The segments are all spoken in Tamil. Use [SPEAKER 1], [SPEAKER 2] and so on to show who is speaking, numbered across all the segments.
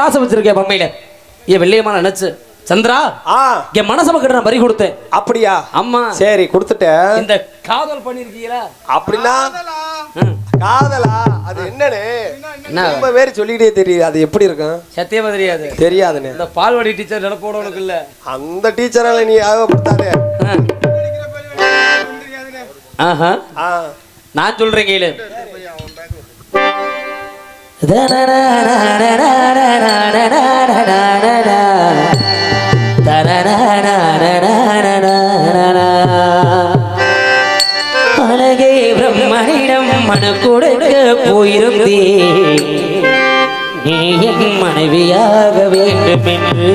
[SPEAKER 1] ஒரு ஆசை வச்சிருக்கேன் பொம்மையில. ஏன் வெள்ளையம்மா நினைச்சு சந்திரா
[SPEAKER 2] ஆ.
[SPEAKER 1] என் மனசை கிட்ட நான் பறி கொடுத்தேன்.
[SPEAKER 2] அப்படியா?
[SPEAKER 1] அம்மா
[SPEAKER 2] சரி கொடுத்துட்டேன்.
[SPEAKER 1] இந்த காதல் பண்ணிருக்கீங்களா?
[SPEAKER 2] அப்படின்னா
[SPEAKER 1] ம்.
[SPEAKER 2] காதலா? அது என்னன்னு?
[SPEAKER 1] என்ன?
[SPEAKER 2] ரொம்ப பேர் சொல்லிக்கிட்டே தெரியுது. அது எப்படி இருக்கும்?
[SPEAKER 1] சத்தியமா தெரியாது.
[SPEAKER 2] தெரியாதுன்னு.
[SPEAKER 1] இந்த பால்வாடி டீச்சர் நினைப்போட உனக்கு இல்ல.
[SPEAKER 2] அந்த டீச்சரால நீ ஆகப்படுத்தாதே.
[SPEAKER 1] ஆஹா.
[SPEAKER 2] ஆ.
[SPEAKER 1] நான் சொல்றேன் கேளு. போயிருந்தே நீ என் மனைவியாக வேண்டும் என்று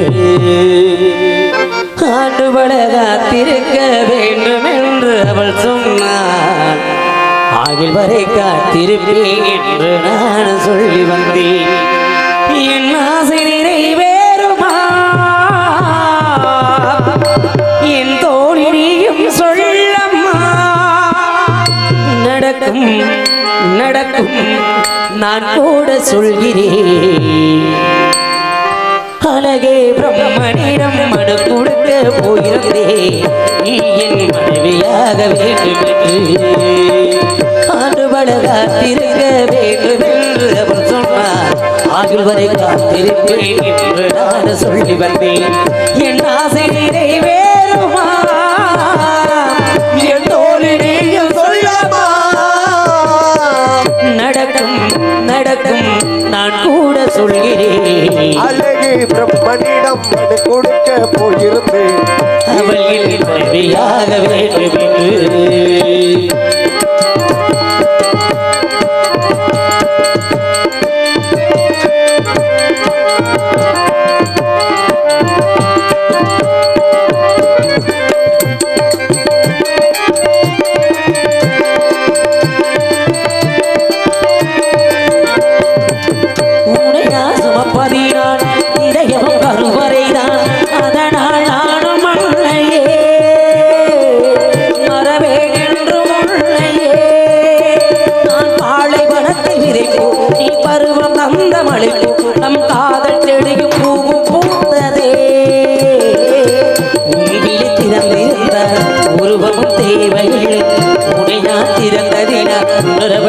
[SPEAKER 1] ஆண்டுபட காத்திருக்க வேண்டும் என்று அவள் சொன்னாள். ஆவில் வரை காத்திருப்பேன் என்று நான் சொல்லி வந்தேன். என் ஆசை நிறைவேறுமா? என் தோழியும் சொல்லம்மா? நடக்கும் நடக்கும். நான் கூட சொல்கிறேன். அழகே பிரம்மனிடம் மனு கொடுக்க போயிருந்தே. நீ என் மனைவியாக வேண்டும் என்று ஆண்டுபட காத்திருக்க வேண்டும் என்று அவர் சொன்னார். ஆகில் வரை காத்திருப்பேன் என்று நான் சொல்லி வந்தேன். என் ஆசை நிறைவேறுமா நடக்கும். நான் கூட சொல்கிறேன்.
[SPEAKER 2] அழகு பிரம்மனிடம் மனு கொடுக்க போயிருந்தேன்.
[SPEAKER 1] அவள் வேண்டும் என்று.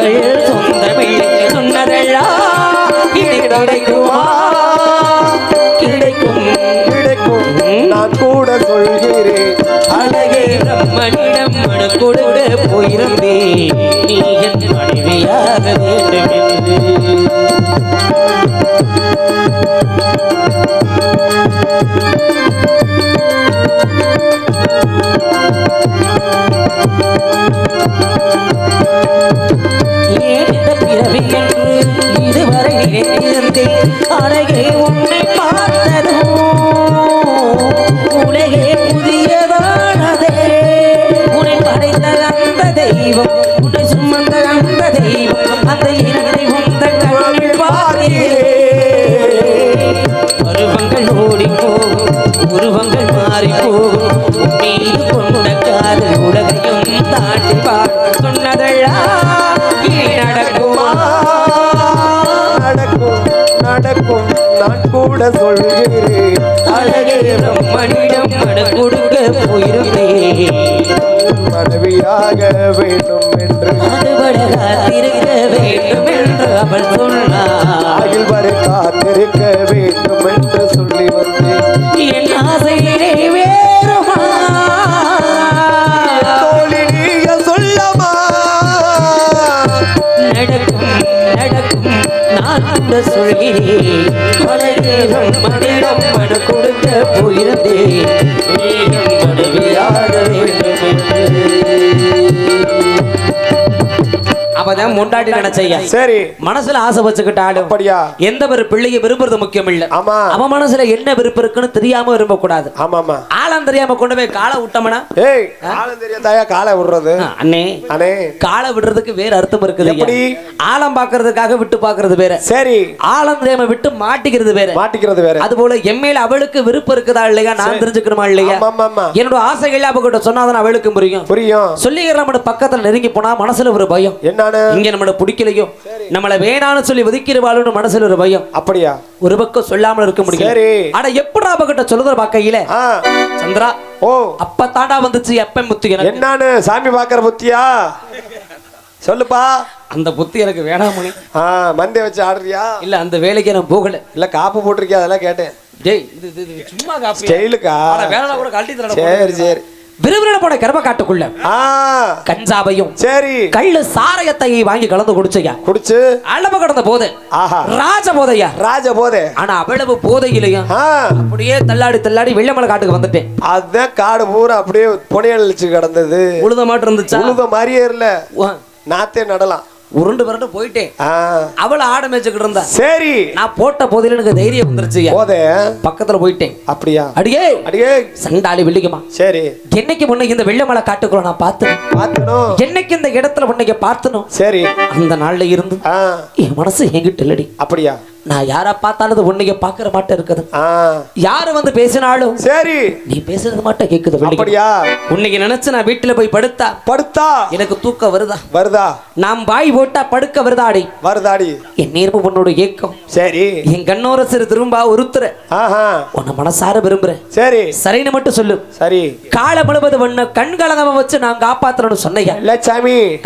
[SPEAKER 1] உணர்வள் சொந்தமில்லை சொன்னதெல்லாம் இனி கிடைக்குமா கிடைக்கும்.
[SPEAKER 2] கிடைக்கும் நான் கூட சொல்கிறேன்.
[SPEAKER 1] அழகே மனு கொடுக்க போயிருந்தேன் நீ என் மனைவியாக வேண்டும். உன் மீது கொண்ட காதல் உலகையும் தாண்டி பாட சொன்னதெல்லாம் நடக்குமா?
[SPEAKER 2] நடக்கும் நடக்கும். நான் கூட சொல்கிறேன்.
[SPEAKER 1] அழகே பிரம்மனிடம் மன கொடுக்க போயிருந்தேன்
[SPEAKER 2] மனைவியாக வேண்டும் என்று.
[SPEAKER 1] காத்திருக்க வேண்டும் என்று அவள் சொன்னாள்.
[SPEAKER 2] ஆகில் வரை காத்திருக்க வேண்டும் என்று
[SPEAKER 1] நான் கூட சொல்கிறேன் மலரேகம் மனிடம் மன கொடுக்க போயிருந்தேன். அப்பதான் முண்டாட்டி நினைச்சையா
[SPEAKER 2] சரி.
[SPEAKER 1] மனசுல ஆசை வச்சுக்கிட்டாலும்
[SPEAKER 2] அப்படியா?
[SPEAKER 1] எந்த ஒரு பிள்ளையை விரும்புறது முக்கியம் இல்ல
[SPEAKER 2] ஆமா.
[SPEAKER 1] அவன் மனசுல என்ன விருப்பம் இருக்குன்னு தெரியாம விரும்ப கூடாது
[SPEAKER 2] ஆமாமா
[SPEAKER 1] ஆழம் தெரியாம கொண்டு போய் காலை விட்டோம்னா
[SPEAKER 2] ஏய் காலம் தெரியாதாயா காலை விடுறது?
[SPEAKER 1] அண்ணே.
[SPEAKER 2] அண்ணே.
[SPEAKER 1] காலை விடுறதுக்கு வேற அர்த்தம் இருக்குது.
[SPEAKER 2] எப்படி?
[SPEAKER 1] ஆழம் பாக்குறதுக்காக விட்டு பாக்குறது வேற.
[SPEAKER 2] சரி.
[SPEAKER 1] ஆழம் தெரியாம விட்டு மாட்டிக்கிறது வேற.
[SPEAKER 2] மாட்டிக்கிறது வேற.
[SPEAKER 1] அது போல எம்மையில அவளுக்கு விருப்பம் இருக்குதா இல்லையா? நான் தெரிஞ்சுக்கணுமா இல்லையா? என்னோட ஆசைகள் அவகிட்ட சொன்னாதான் அவளுக்கும் புரியும்.
[SPEAKER 2] புரியும்.
[SPEAKER 1] சொல்லிக்கிறோம் பக்கத்துல நெருங்கி போனா மனசுல ஒரு பயம்.
[SPEAKER 2] என்னன்னு
[SPEAKER 1] இங்க நம்மள பிடிக்கலையோ? நம்மள வேணாம்னு சொல்லி ஒதுக்கிடுவாளுன்னு மனசுல ஒரு பயம்.
[SPEAKER 2] அப்படியா?
[SPEAKER 1] ஒரு பக்கம் சொல்லாமல் இருக்க முடியும்
[SPEAKER 2] சரி.
[SPEAKER 1] ஆனா எப்படி அவகிட்ட சொல்லுற பாக்கையில சந்திரா
[SPEAKER 2] ஓ.
[SPEAKER 1] அப்ப தாண்டா வந்துச்சு எப்ப முத்து
[SPEAKER 2] என்னன்னு சாமி பாக்குற புத்தியா? சொல்லுப்பா.
[SPEAKER 1] அந்த புத்தி எனக்கு வேணாமணி
[SPEAKER 2] ஆ மந்தே வச்சு ஆடுறியா?
[SPEAKER 1] இல்ல அந்த வேலைக்கு நான் போகல.
[SPEAKER 2] இல்ல காப்பு போட்டிருக்கியா? அதெல்லாம் கேட்டேன்.
[SPEAKER 1] டேய் இது சும்மா காப்பி.
[SPEAKER 2] ஸ்டைலுக்கா?
[SPEAKER 1] வேலை கூட கழட்டி தரடா
[SPEAKER 2] சரி சரி.
[SPEAKER 1] விறுவிறுன போன கர்ப்ப காட்டுக்குள்ள கஞ்சாவையும்
[SPEAKER 2] சரி.
[SPEAKER 1] கள்ளு சாராயத்தை வாங்கி கலந்து குடிச்சையா
[SPEAKER 2] குடிச்சு.
[SPEAKER 1] அளவு கடந்த போது.
[SPEAKER 2] ஆஹா.
[SPEAKER 1] ராஜ போதையா?
[SPEAKER 2] ராஜ போதே.
[SPEAKER 1] ஆனா அவ்வளவு போதையிலையும் அப்படியே தள்ளாடி தள்ளாடி வெள்ளமலை காட்டுக்கு வந்துட்டேன்.
[SPEAKER 2] அதுதான் காடு பூரா அப்படியே புனையழிச்சு கிடந்தது.
[SPEAKER 1] உழுத மாட்டு இருந்துச்சா
[SPEAKER 2] உழுத மாதிரியே இல்ல. நாத்தே நடலாம்.
[SPEAKER 1] உருண்டு புரண்டு போயிட்டேன். அவளை ஆட மேய்ச்சிக்கிட்டு இருந்தா.
[SPEAKER 2] சரி.
[SPEAKER 1] நான் போட்ட போதில எனக்கு தைரியம் வந்துருச்சுயா
[SPEAKER 2] போதே.
[SPEAKER 1] பக்கத்துல போயிட்டேன்.
[SPEAKER 2] அப்படியா?
[SPEAKER 1] அடியே.
[SPEAKER 2] அடியே.
[SPEAKER 1] சண்டாளி வெள்ளிக்குமா
[SPEAKER 2] சரி.
[SPEAKER 1] என்னைக்கு முன்ன இந்த வெள்ளமலை காட்டுக்குள்ள நான் பார்த்தேன்?
[SPEAKER 2] பார்க்கணும்
[SPEAKER 1] என்னைக்கு இந்த இடத்துல உன்னைக்கு பார்த்தனும்
[SPEAKER 2] சரி.
[SPEAKER 1] அந்த நாள்ல இருந்து என் மனசு என்கிட்ட இல்லடி.
[SPEAKER 2] அப்படியா?
[SPEAKER 1] நான் யாரா பார்த்தாலும் உன்னைய பாக்குற மாட்டேன் இருக்குது.
[SPEAKER 2] ஆ.
[SPEAKER 1] யாரு வந்து பேசினாலும்
[SPEAKER 2] சரி.
[SPEAKER 1] நீ பேசுறது மாட்டேன் கேக்குது வெள்ளிக்கு
[SPEAKER 2] அப்படியா?
[SPEAKER 1] உன்னைக்கு நினைச்சு நான் வீட்டுல போய் படுத்தா?
[SPEAKER 2] படுத்தா?
[SPEAKER 1] எனக்கு தூக்கம் வருதா?
[SPEAKER 2] வருதா?
[SPEAKER 1] நாம் வாய் போட்டா படுக்க வருதாடி?
[SPEAKER 2] வருதாடி.
[SPEAKER 1] என் நேர்ம உன்னோட ஏக்கம்.
[SPEAKER 2] சரி.
[SPEAKER 1] என் கண்ணோர சிறு திரும்ப
[SPEAKER 2] ஆஹா.
[SPEAKER 1] உன்னை மனசார விரும்புறேன்.
[SPEAKER 2] சரி.
[SPEAKER 1] சரின்னு மட்டும் சொல்லு.
[SPEAKER 2] சரி.
[SPEAKER 1] காலை முழுவது ஒண்ணு கண் கலங்காம வச்சு நான் காப்பாத்தணும்னு சொன்னையா?
[SPEAKER 2] இல்ல சாமி?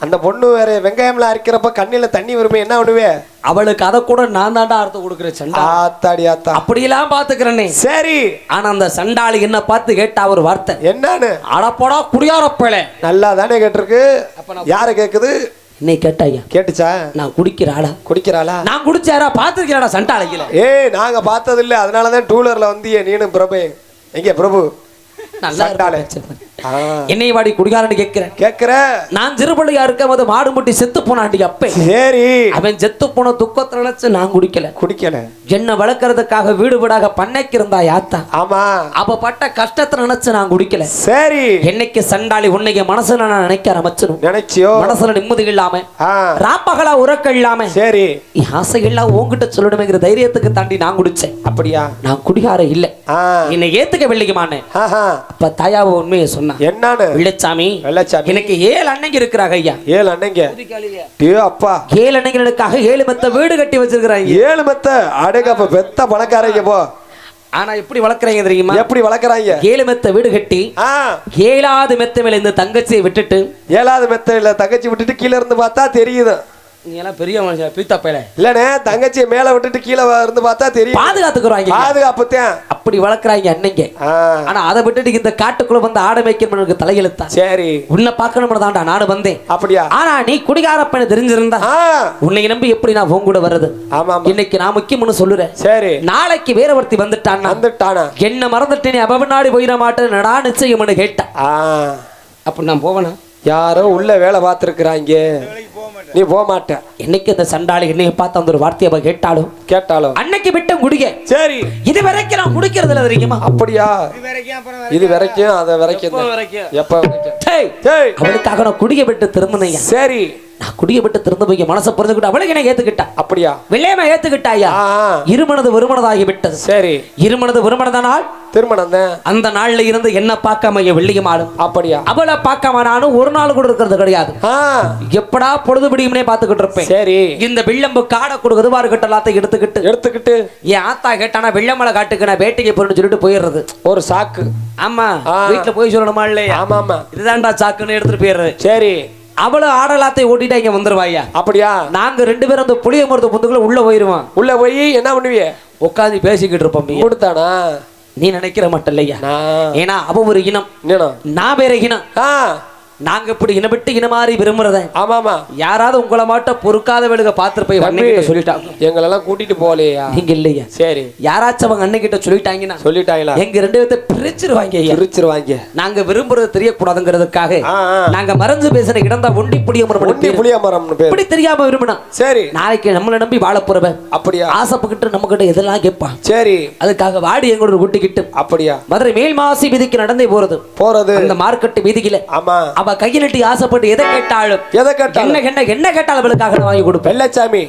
[SPEAKER 2] அந்த பொண்ணு வேற வெங்காயம்லாம் அரைக்கிறப்ப கண்ணில தண்ணி வருமே என்ன பண்ணுவே?
[SPEAKER 1] அவளுக்கு அதை கூட நான் தாண்டா அர்த்தம் கொடுக்குறேன் சண்டா.
[SPEAKER 2] ஆத்தாடி ஆத்தா.
[SPEAKER 1] அப்படியெல்லாம் பாத்துக்கிறேனே
[SPEAKER 2] சரி.
[SPEAKER 1] ஆனா அந்த சண்டாளி என்ன பார்த்து கேட்டா ஒரு வார்த்தை.
[SPEAKER 2] என்னன்னு?
[SPEAKER 1] அடப்போடா குடியாரப்பேளே
[SPEAKER 2] நல்லா தானே கேட்டிருக்கு. யார கேக்குது?
[SPEAKER 1] என்னை கேட்டாயா?
[SPEAKER 2] கேட்டுச்சா?
[SPEAKER 1] நான் குடிக்கிற ஆளா
[SPEAKER 2] குடிக்கிறாளா?
[SPEAKER 1] நான் குடிச்சாரா? பாத்துருக்கிறா சண்டாளையில
[SPEAKER 2] ஏய் நாங்க பார்த்தது இல்ல அதனாலதான் டூ வீலர்ல வந்தியே. நீனும் பிரபு. எங்க பிரபு?
[SPEAKER 1] நல்லா என்னை வாடி குடிகாரன்னு கேட்கிறேன்.
[SPEAKER 2] கேக்குற
[SPEAKER 1] நான் சிறுபள்ளியா இருக்கும் போது மாடு முட்டி செத்து போனாண்டி அப்பே.
[SPEAKER 2] சரி.
[SPEAKER 1] அவன் செத்து போன துக்கத்தை நினைச்சு நான் குடிக்கல.
[SPEAKER 2] குடிக்கல.
[SPEAKER 1] என்ன வளர்க்கறதுக்காக வீடு வீடாக பண்ணைக்கு இருந்தா யாத்தா?
[SPEAKER 2] ஆமா.
[SPEAKER 1] அவ பட்ட கஷ்டத்தை நினைச்சு நான் குடிக்கல.
[SPEAKER 2] சரி.
[SPEAKER 1] என்னைக்கு சண்டாளி உன்னைக்கு மனசுல நான் நினைக்க ஆரம்பிச்சிடும்
[SPEAKER 2] நினைச்சியோ?
[SPEAKER 1] மனசுல நிம்மதி இல்லாம ராப்பகலா உறக்கம் இல்லாம
[SPEAKER 2] சரி.
[SPEAKER 1] ஆசைகள்லாம் உன்கிட்ட சொல்லணுமேங்கிற தைரியத்துக்கு தாண்டி நான் குடிச்சேன்.
[SPEAKER 2] அப்படியா?
[SPEAKER 1] நான் குடிகார இல்ல. என்னை ஏத்துக்க வெள்ளிக்குமானே அப்ப தாயாவ உண்மையை சொன்னான்
[SPEAKER 2] என்னன்னு
[SPEAKER 1] வெள்ளச்சாமி
[SPEAKER 2] வெள்ளச்சாமி.
[SPEAKER 1] எனக்கு ஏழு அன்னைக்கு இருக்கிறாங்க ஐயா.
[SPEAKER 2] ஏழு அண்ணங்க? ஏ அப்பா.
[SPEAKER 1] ஏழு அன்னைங்களுக்காக ஏழு மெத்த வீடு கட்டி வச்சிருக்கிறாங்க.
[SPEAKER 2] ஏழு மெத்த அடேங்கப்ப பெத்த பணக்காரங்க போ
[SPEAKER 1] ஆனா எப்படி வளர்க்குறாங்க தெரியுமா?
[SPEAKER 2] எப்படி வளர்க்குறாங்க?
[SPEAKER 1] ஏழு மெத்த வீடு கட்டி
[SPEAKER 2] ஆ.
[SPEAKER 1] ஏழாவது மெத்த மேல இந்த தங்கச்சியை விட்டுட்டு
[SPEAKER 2] ஏழாவது மெத்த தங்கச்சி விட்டுட்டு கீழே இருந்து பார்த்தா தெரியுது.
[SPEAKER 1] நீ எல்லாம் பெரிய மனுஷன் பீத்தா பேல
[SPEAKER 2] இல்லனே தங்கச்சியை மேல விட்டுட்டு கீழே இருந்து பார்த்தா தெரியும்.
[SPEAKER 1] பாதுகாத்துக்குறாங்க
[SPEAKER 2] பாதுகாப்புத்தேன்
[SPEAKER 1] அப்படி வளர்க்குறாங்க அன்னைங்க ஆனா அதை விட்டுட்டு இந்த காட்டுக்குள்ள வந்து ஆட வைக்கணும் தலையெழுத்தான்
[SPEAKER 2] சரி.
[SPEAKER 1] உன்னை பார்க்கணும்னு தான்டா நானும் வந்தேன்.
[SPEAKER 2] அப்படியா?
[SPEAKER 1] ஆனா நீ குடிகாரப்பன தெரிஞ்சிருந்தா?
[SPEAKER 2] ஆ.
[SPEAKER 1] உன்னை நம்பி எப்படி நான் உன் கூட வர்றது?
[SPEAKER 2] ஆமா
[SPEAKER 1] இன்னைக்கு நான் முக்கியம்னு சொல்லுறேன்.
[SPEAKER 2] சரி.
[SPEAKER 1] நாளைக்கு வேற ஒருத்தி வந்துட்டான்னா?
[SPEAKER 2] வந்துட்டானா?
[SPEAKER 1] என்ன மறந்துட்டு நீ அவ நாடு போயிட மாட்டேன் நடா நிச்சயம்னு கேட்டா.
[SPEAKER 2] ஆ.
[SPEAKER 1] அப்ப நான் போவனா?
[SPEAKER 2] யாரோ உள்ள வேலை பார்த்துருக்குறாங்க. நீ போக மாட்ட.
[SPEAKER 1] என்னைக்கு இந்த சண்டாளி என்னைய பார்த்து அந்த ஒரு வார்த்தையை அவ கேட்டாலும்?
[SPEAKER 2] கேட்டாலும்.
[SPEAKER 1] அன்னைக்கு விட்ட குடிக்க
[SPEAKER 2] சரி.
[SPEAKER 1] இது வரைக்கும் நான் குடிக்கிறது இல்ல தெரியுமா?
[SPEAKER 2] அப்படியா? இது வரைக்கும் அத வரைக்கும் எப்ப வரைக்கும்?
[SPEAKER 1] அவளுக்காக நான் குடிக்க விட்டு திரும்பினையா
[SPEAKER 2] சரி.
[SPEAKER 1] நான் குடிக்க விட்டு திறந்து போய் மனசை புரிஞ்சுக்கிட்டு அவளுக்கு என்ன ஏத்துக்கிட்டா?
[SPEAKER 2] அப்படியா?
[SPEAKER 1] வெள்ளையமா ஏத்துக்கிட்டாயா. இருமனது ஒருமனதாகி விட்டது
[SPEAKER 2] சரி.
[SPEAKER 1] இருமனது ஒருமனதானால்
[SPEAKER 2] திருமணம்
[SPEAKER 1] அந்த நாள்ல இருந்து என்ன பார்க்காம என் வெள்ளியமாடும்
[SPEAKER 2] அப்படியா?
[SPEAKER 1] அவளை பார்க்காம நானும் ஒரு நாள் கூட இருக்கிறது கிடையாது. எப்படா பொழுது பிடியும்னே பார்த்துக்கிட்டு இருப்பேன்.
[SPEAKER 2] சரி.
[SPEAKER 1] இந்த வில்லம்பு காடை கொடுக்குது வாருக்கட்ட எல்லாத்தையும் எடுத்துக்கிட்டு.
[SPEAKER 2] எடுத்துக்கிட்டு.
[SPEAKER 1] என் ஆத்தா கேட்டானா வெள்ளமலை காட்டுக்கு நான் வேட்டைக்கு போறேன்னு சொல்லிட்டு போயிடுறது.
[SPEAKER 2] ஒரு சாக்கு.
[SPEAKER 1] ஆமா. வீட்டுல போய் சொல்லணுமா இல்லையா?
[SPEAKER 2] ஆமா ஆமா
[SPEAKER 1] இதுதான்டா சாக்குன்னு எடுத்துட்டு போயிடுறது.
[SPEAKER 2] சரி.
[SPEAKER 1] அவளும் ஆடலாத்தையும் ஓட்டிட்டு இங்க வந்துருவாயா
[SPEAKER 2] அப்படியா?
[SPEAKER 1] நாங்க ரெண்டு பேரும் அந்த புளிய மருத்து புந்துக்குள்ள உள்ள போயிருவோம்.
[SPEAKER 2] உள்ள போய் என்ன பண்ணுவிய?
[SPEAKER 1] உட்காந்து பேசிக்கிட்டு இருப்போம் நீ.
[SPEAKER 2] கொடுத்தானா?
[SPEAKER 1] நீ நினைக்கிற மட்டும் இல்லையா? ஏன்னா அவ ஒரு இனம். நான் வேற இனம்.
[SPEAKER 2] ஆ.
[SPEAKER 1] நாங்க இப்படி இனப்பட்டு இனமாறி விரும்புறத.
[SPEAKER 2] ஆமாமா.
[SPEAKER 1] யாராவது உங்களை மாட்ட பொறுக்காத வேலுக பார்த்துட்டு போய் அன்னைக்கிட்ட சொல்லிட்டாங்க
[SPEAKER 2] எங்களெல்லாம் கூட்டிட்டு போகலையா?
[SPEAKER 1] நீங்க இல்லையா.
[SPEAKER 2] சரி.
[SPEAKER 1] யாராச்சும் அவங்க அன்னைக்கிட்ட சொல்லிட்டாங்கன்னா
[SPEAKER 2] சொல்லிட்டாங்களா?
[SPEAKER 1] எங்க ரெண்டு பேர்த்த பிரிச்சிருவாங்க
[SPEAKER 2] பிரிச்சிருவாங்க.
[SPEAKER 1] நாங்க விரும்புறது தெரியக்கூடாதுங்கிறதுக்காக. நாங்க மறைஞ்சு பேசுற இடம் தான் ஒண்டி புடிய
[SPEAKER 2] ஒண்டி புளிய மரம்னு பேர்.
[SPEAKER 1] இப்படி தெரியாம விரும்பினா
[SPEAKER 2] சரி.
[SPEAKER 1] நாளைக்கு நம்மளை நம்பி வாழ போறவன்.
[SPEAKER 2] அப்படியா?
[SPEAKER 1] ஆசைப்பட்டு நம்ம கிட்ட எதெல்லாம் கேட்பான்.
[SPEAKER 2] சரி.
[SPEAKER 1] அதுக்காக வாடி எங்களோட கூட்டிக்கிட்டு
[SPEAKER 2] அப்படியா?
[SPEAKER 1] மதுரை மேல் மாசி வீதிக்கு நடந்தே போறது.
[SPEAKER 2] போறது.
[SPEAKER 1] அந்த மார்க்கெட் வீதியில.
[SPEAKER 2] ஆமா.
[SPEAKER 1] அவ கையிலட்டி ஆசைப்பட்டு எதை கேட்டாலும்
[SPEAKER 2] எதை கேட்டாலும்?
[SPEAKER 1] என்ன என்ன கேட்டாலும் அவளுக்காக வாங்கி கொடுப்பேன்.
[SPEAKER 2] வெள்ளச்சாமி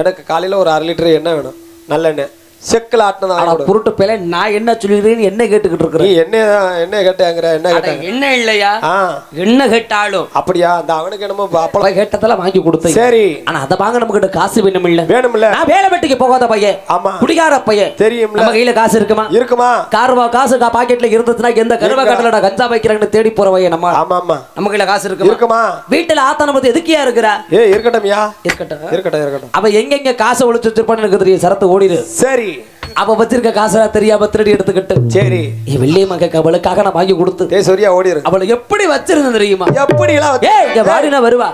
[SPEAKER 2] எனக்கு காலையில ஒரு அரை லிட்டர் எண்ணெய் வேணும். நல்லெண்ணெய். செக்கில் ஆட்டினதா
[SPEAKER 1] குருட்டு பேல நான் என்ன சொல்லிடுறேன்னு என்ன கேட்டுக்கிட்டு இருக்கிறேன்
[SPEAKER 2] என்ன என்ன கேட்டாங்கிற என்ன கேட்டாங்க
[SPEAKER 1] என்ன இல்லையா? என்ன கேட்டாலும்.
[SPEAKER 2] அப்படியா? அந்த அவனுக்கு என்னமோ அப்பளம்.
[SPEAKER 1] கேட்டதெல்லாம் வாங்கி கொடுத்தேன்.
[SPEAKER 2] சரி.
[SPEAKER 1] ஆனா அதை வாங்க நம்ம கிட்ட காசு வேணும் இல்ல
[SPEAKER 2] வேணும்ல
[SPEAKER 1] நான் வேலை வெட்டிக்கு போகாத பையன்.
[SPEAKER 2] ஆமா.
[SPEAKER 1] குடிகார பையன்.
[SPEAKER 2] தெரியும்ல.
[SPEAKER 1] நம்ம கையில காசு இருக்குமா?
[SPEAKER 2] இருக்குமா?
[SPEAKER 1] கார்வா காசு கா பாக்கெட்ல இருந்துச்சுன்னா எந்த கருவா காட்டுல கஞ்சா வைக்கிறாங்கன்னு தேடி போற பையன் நம்ம.
[SPEAKER 2] ஆமா ஆமா.
[SPEAKER 1] நம்ம கையில காசு இருக்குமா?
[SPEAKER 2] இருக்குமா?
[SPEAKER 1] வீட்டுல ஆத்தான பத்தி எதுக்கியா இருக்கிறா?
[SPEAKER 2] ஏ இருக்கட்டும்யா
[SPEAKER 1] இருக்கட்டும்.
[SPEAKER 2] இருக்கட்டும் இருக்கட்டும்.
[SPEAKER 1] அவ எங்கெங்க காசை ஒளிச்சு வச்சிருப்பான்னு எனக்கு தெரியும். சரத்து ஓடிடு
[SPEAKER 2] சரி.
[SPEAKER 1] அவ வச்சிருக்க காசெல்லாம் தெரியாம திருடி எடுத்துக்கிட்டு.
[SPEAKER 2] சரி.
[SPEAKER 1] என் வெள்ளிய மக அவளுக்காக நான் வாங்கி கொடுத்து.
[SPEAKER 2] சொரியா ஓடிரு
[SPEAKER 1] அவளை எப்படி வச்சிருந்தேன் தெரியுமா?
[SPEAKER 2] எப்படி
[SPEAKER 1] இங்க வாடினா வருவா.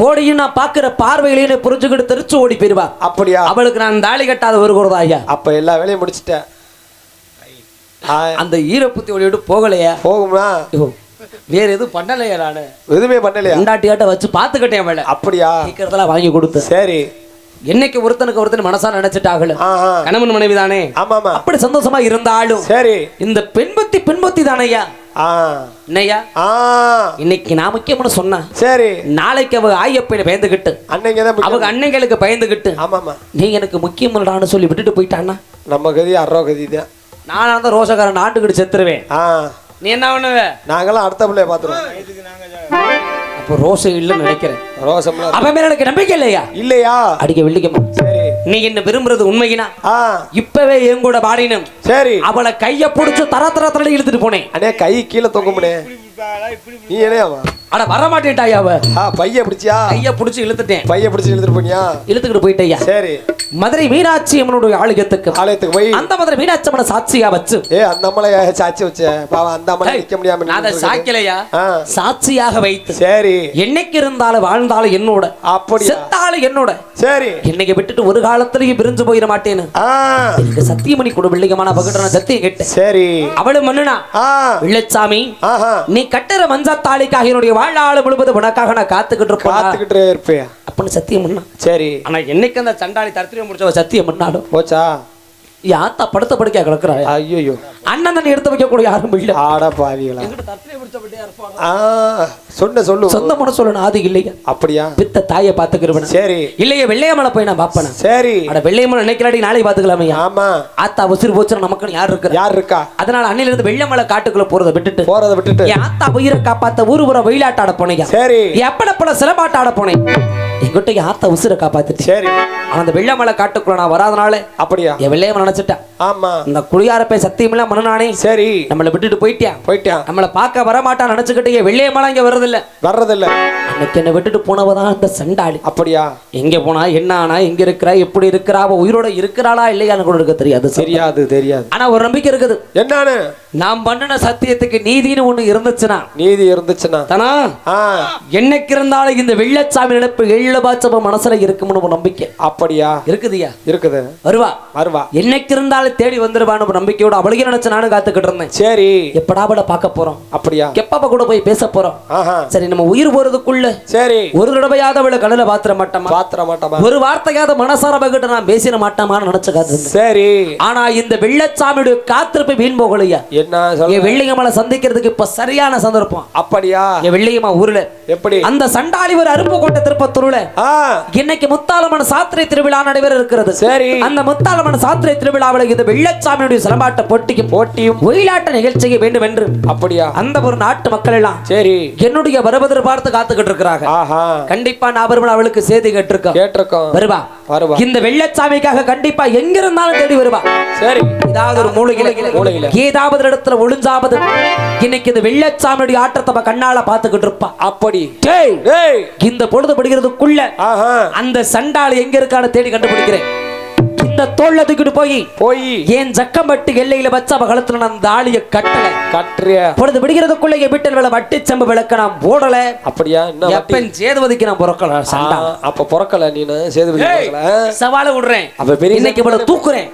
[SPEAKER 1] போடியும் நான் பாக்குற பார்வையிலேயே புரிஞ்சுக்கிட்டு தெரிச்சு ஓடி போயிருவா.
[SPEAKER 2] அப்படியா?
[SPEAKER 1] அவளுக்கு நான் தாலி கட்டாத வருகிறதா ஐயா.
[SPEAKER 2] அப்ப எல்லா வேலையும் முடிச்சிட்டேன்.
[SPEAKER 1] அந்த ஈரப்புத்தி ஓடிவிட்டு போகலையா.
[SPEAKER 2] போகுமா?
[SPEAKER 1] வேற எதுவும் பண்ணலையா நானு.
[SPEAKER 2] எதுவுமே பண்ணலையா?
[SPEAKER 1] உண்டாட்டியாட்ட வச்சு பாத்துக்கிட்டேன் அவளை.
[SPEAKER 2] அப்படியா?
[SPEAKER 1] கேட்கறதெல்லாம் வாங்கி கொடுத்தேன்.
[SPEAKER 2] சரி.
[SPEAKER 1] என்னைக்கு ஒருத்தனுக்கு ஒருத்தன் மனசா நினைச்சிட்டாங்களு?
[SPEAKER 2] ஆஹா.
[SPEAKER 1] கணவன் மனைவி தானே அப்படி சந்தோஷமா இருந்தாலும்
[SPEAKER 2] சரி.
[SPEAKER 1] இந்த பெண்பத்தி பெண்பத்தி தானையா?
[SPEAKER 2] ஆ.
[SPEAKER 1] இன்னைக்கு நான் முக்கியம்னு சொன்னேன்
[SPEAKER 2] சரி.
[SPEAKER 1] நாளைக்கு அவ ஆயப்பையில பயந்துகிட்டு. அவங்க அன்னைங்களுக்கு பயந்துகிட்டு
[SPEAKER 2] ஆமாமா
[SPEAKER 1] நீ எனக்கு முக்கியம்டான்னு சொல்லி விட்டுட்டு போயிட்டான்னா?
[SPEAKER 2] நம்ம கதி அறோ கதி தான்.
[SPEAKER 1] நானா தான் ரோசக்காரன் நாட்டுக்கிட்டு செத்துருவேன். நீ என்ன பண்ணுவ?
[SPEAKER 2] நாங்கெல்லாம் அடுத்த பிள்ளைய பாத்துருவோம்
[SPEAKER 1] அப்போ ரோசை இல்லைன்னு நினைக்கிறேன்.
[SPEAKER 2] ரோசம்லாம்
[SPEAKER 1] அவன் மேல எனக்கு நம்பிக்கை இல்லையா?
[SPEAKER 2] இல்லையா?
[SPEAKER 1] அடிக்க வெள்ளிக்கம்மா
[SPEAKER 2] சரி.
[SPEAKER 1] நீ என்ன விரும்புறது உண்மையினா இப்பவே என் கூட பாடினும்
[SPEAKER 2] சரி.
[SPEAKER 1] அவளை கைய புடிச்சு தர தர தர இழுத்துட்டு போனேன்.
[SPEAKER 2] அண்ணே கை கீழே தொங்குமுனே நீ என்னையாமா
[SPEAKER 1] அட வரமாட்டேன்டாயா அவ?
[SPEAKER 2] பைய பிடிச்சியா?
[SPEAKER 1] கைய புடிச்சு இழுத்துட்டேன்.
[SPEAKER 2] பைய பிடிச்சி இழுத்துட்டு போனியா?
[SPEAKER 1] இழுத்துக்கிட்டு போயிட்டேயா?
[SPEAKER 2] சரி.
[SPEAKER 1] மதுரை மீனாட்சி அம்மனுடைய ஆளுகத்துக்கு
[SPEAKER 2] ஆலயத்துக்கு போய்
[SPEAKER 1] அந்த மதுரை மீனாட்சி அம்மனை சாட்சியா வச்சு.
[SPEAKER 2] ஏ அந்த அம்மளை சாச்சி வச்ச? பாவம் அந்த அம்மளை நிக்க முடியாம
[SPEAKER 1] நான் அதை
[SPEAKER 2] ஆ.
[SPEAKER 1] சாட்சியாக வைத்து.
[SPEAKER 2] சரி.
[SPEAKER 1] என்னைக்கு இருந்தாலும் வாழ்ந்தாலும் என்னோட.
[SPEAKER 2] அப்படியா?
[SPEAKER 1] செத்தாலும் என்னோட.
[SPEAKER 2] சரி.
[SPEAKER 1] என்னைக்கு விட்டுட்டு ஒரு காலத்திலையும் பிரிஞ்சு போயிட மாட்டேன்னு. சத்தியமணி கூட பிள்ளைங்கமான பகட்ட சத்தியம் கேட்டேன்.
[SPEAKER 2] சரி.
[SPEAKER 1] அவளு மண்ணுனா. வெள்ளச்சாமி நீ கட்டுற மஞ்சத்தாளிக்காக என்னுடைய வாழ்நாள் முழுவதும் உனக்காக நான் காத்துக்கிட்டு இருப்பேன்?
[SPEAKER 2] காத்துக்கிட்டே இருப்பியா
[SPEAKER 1] அப்படின்னு சத்தியம் பண்ணா.
[SPEAKER 2] சரி.
[SPEAKER 1] ஆனா என்னைக்கு அந்த சண்டாளி தரத்திரியம் முடிச்சவ சத்தியம் பண்ணாலும்?
[SPEAKER 2] போச்சா?
[SPEAKER 1] ஆத்தா படுத்த படுக்கையா கிடக்குறாயா
[SPEAKER 2] ஐயோ
[SPEAKER 1] அண்ணன் தண்ணி எடுத்து வைக்க கூட யாரும் இல்ல.
[SPEAKER 2] ஆட பாவிகளா. சொன்ன சொல்லு.
[SPEAKER 1] சொந்த மன சொல்லணும் ஆதி இல்லையா.
[SPEAKER 2] அப்படியா?
[SPEAKER 1] பித்த தாயை பாத்துக்கிறவன
[SPEAKER 2] சரி.
[SPEAKER 1] இல்லையே வெள்ளையமலை போய் நான் பாப்பேன்
[SPEAKER 2] சரி.
[SPEAKER 1] அட வெள்ளையமலை நினைக்கிறாடி நாளைக்கு பாத்துக்கலாமையா
[SPEAKER 2] ஆமா.
[SPEAKER 1] ஆத்தா உசிறு போச்சுன்னா நமக்கு யார் இருக்கிற
[SPEAKER 2] யார் இருக்கா?
[SPEAKER 1] அதனால அன்னையில இருந்து வெள்ளமலை காட்டுக்குள்ள போறதை விட்டுட்டு
[SPEAKER 2] போறத விட்டுட்டு.
[SPEAKER 1] ஆத்தா உயிரை காப்பாத்த ஊரு ஊர வெயிலாட்டாட போனேன்
[SPEAKER 2] சரி.
[SPEAKER 1] எப்படப்பட சிலம்பாட்டாட போனேன். என்கிட்ட என் ஆத்தா உசிரை காப்பாத்திட்டு
[SPEAKER 2] சரி.
[SPEAKER 1] ஆனா அந்த வெள்ளமலை காட்டுக்குள்ள நான் வராதனால
[SPEAKER 2] அப்படியா?
[SPEAKER 1] என் வெள்ளையமலை நினைச்சிட்டேன்.
[SPEAKER 2] ஆமா.
[SPEAKER 1] இந்த குடியாரப்பை சத்தியமில்ல மனநானே.
[SPEAKER 2] சரி.
[SPEAKER 1] நம்மளை விட்டுட்டு போயிட்டியான்
[SPEAKER 2] போயிட்டான்
[SPEAKER 1] நம்மளை பார்க்க வரமாட்டான் நினைச்சுக்கிட்டு என் வெள்ளையமலை இங்க வர்றதில்ல.
[SPEAKER 2] வர்றதில்ல.
[SPEAKER 1] அன்னைக்கு என்னை விட்டுட்டு போனவதான் அந்த சண்டாளி.
[SPEAKER 2] அப்படியா?
[SPEAKER 1] எங்க போனா என்ன ஆனா எங்க இருக்கிறா எப்படி இருக்கிறா அவ உயிரோட இருக்கிறாளா இல்லையான்னு கூட இருக்க தெரியாது
[SPEAKER 2] தெரியாது தெரியாது.
[SPEAKER 1] ஆனா ஒரு நம்பிக்கை இருக்குது.
[SPEAKER 2] என்னான்னு?
[SPEAKER 1] நாம் பண்ணின சத்தியத்துக்கு நீதின்னு ஒண்ணு இருந்துச்சுன்னா.
[SPEAKER 2] நீதி இருந்துச்சுன்னா.
[SPEAKER 1] தானா என்னைக்கு இருந்தாலும் இந்த வெள்ளச்சாமி நினைப்பு எள்ளபாச்சப்ப மனசுல இருக்கும்னு நம்பிக்கை.
[SPEAKER 2] அப்படியா?
[SPEAKER 1] இருக்குதுயா?
[SPEAKER 2] இருக்குது.
[SPEAKER 1] வருவா.
[SPEAKER 2] வருவா.
[SPEAKER 1] என்னைக்கு இருந்தாலும் தேடி வந்துருவான்னு நம்பிக்கையோட அவளுக்கே நினைச்சு நானும் காத்துக்கிட்டு இருந்தேன்.
[SPEAKER 2] சரி.
[SPEAKER 1] எப்படா அவளை பார்க்க போறோம்?
[SPEAKER 2] அப்படியா?
[SPEAKER 1] எப்பப்ப கூட போய் பேச போறோம்? சரி நம்ம உயிர் போறதுக்குள்ள
[SPEAKER 2] சரி.
[SPEAKER 1] ஒரு தடவையாவது அவளை கண்ணுல பாத்திர மாட்டோமா?
[SPEAKER 2] பாத்திர மாட்டோமா?
[SPEAKER 1] ஒரு வார்த்தையாவது மனசார பகிட்ட நான் பேசிட மாட்டோமான்னு நினைச்சு காத்திருந்தேன்.
[SPEAKER 2] சரி.
[SPEAKER 1] ஆனா இந்த வெள்ளச்சாமியுடைய காத்திருப்பு வீண் போகலையா?
[SPEAKER 2] என்ன
[SPEAKER 1] வெள்ளியம்மலை சந்திக்கிறதுக்கு இப்ப சரியான சந்தர்ப்பம்.
[SPEAKER 2] அப்படியா?
[SPEAKER 1] வெள்ளியம்மா ஊர்ல.
[SPEAKER 2] எப்படி?
[SPEAKER 1] அந்த சண்டாளி ஒரு அருப்பு கொண்ட திருப்பத்தூர்ல
[SPEAKER 2] ஆ.
[SPEAKER 1] இன்னைக்கு முத்தாலம்மன் சாத்திரை திருவிழா நடைபெற இருக்கிறது
[SPEAKER 2] சரி.
[SPEAKER 1] அந்த முத்தாலம்மன் சாத்திரை திருவிழாவில் இந்த வெள்ளச்சாமியுடைய சிலம்பாட்ட போட்டிக்கும்
[SPEAKER 2] போட்டியும்
[SPEAKER 1] ஒயிலாட்ட நிகழ்ச்சிக்கு வேண்டும் என்று
[SPEAKER 2] அப்படியா?
[SPEAKER 1] அந்த ஒரு நாட்டு மக்கள் எல்லாம்
[SPEAKER 2] சரி.
[SPEAKER 1] என்னுடைய வருவதற்கு பார்த்து காத்துக்கிட்டு இருக்கிறாங்க. கண்டிப்பா நான் வருவன் அவளுக்கு செய்தி கேட்டிருக்கோம்.
[SPEAKER 2] கேட்டிருக்கோம்.
[SPEAKER 1] வருவா.
[SPEAKER 2] வருவா.
[SPEAKER 1] இந்த வெள்ளச்சாமிக்காக கண்டிப்பா எங்க இருந்தாலும் தேடி வருவா.
[SPEAKER 2] சரி.
[SPEAKER 1] ஏதாவது ஒரு மூலையில
[SPEAKER 2] மூலையில.
[SPEAKER 1] ஏதாவது இடத்துல ஒளிஞ்சாவது இன்னைக்கு இந்த வெள்ளச்சாமியுடைய ஆட்டத்தை கண்ணால பாத்துக்கிட்டு இருப்பா.
[SPEAKER 2] அப்படி.
[SPEAKER 1] இந்த பொழுது படிக்கிறதுக்குள்ள
[SPEAKER 2] ஆஹா.
[SPEAKER 1] அந்த சண்டாளி எங்க இருக்கான்னு தேடி கண்டுபிடிக்கிறேன். இந்த தோல்ல தூக்கிட்டு போய்.
[SPEAKER 2] போய்.
[SPEAKER 1] ஏன் ஜக்கம்பட்டு எல்லையில வச்ச அவ கழுத்துல நான் அந்த ஆளிய கட்டல.
[SPEAKER 2] கட்டுறிய?
[SPEAKER 1] பொழுது விடுகிறதுக்குள்ள என் வீட்டில் வேலை வட்டி செம்பு விளக்க நான் போடல
[SPEAKER 2] அப்படியா? என்ன?
[SPEAKER 1] எப்பன் சேதுவதிக்கு நான் பிறக்கல சண்டா.
[SPEAKER 2] அப்ப பிறக்கல நீனு சேதுபதி
[SPEAKER 1] சவால விடுறேன்.
[SPEAKER 2] அப்ப பெரிய
[SPEAKER 1] இன்னைக்கு இவ்வளவு தூக்குறேன்.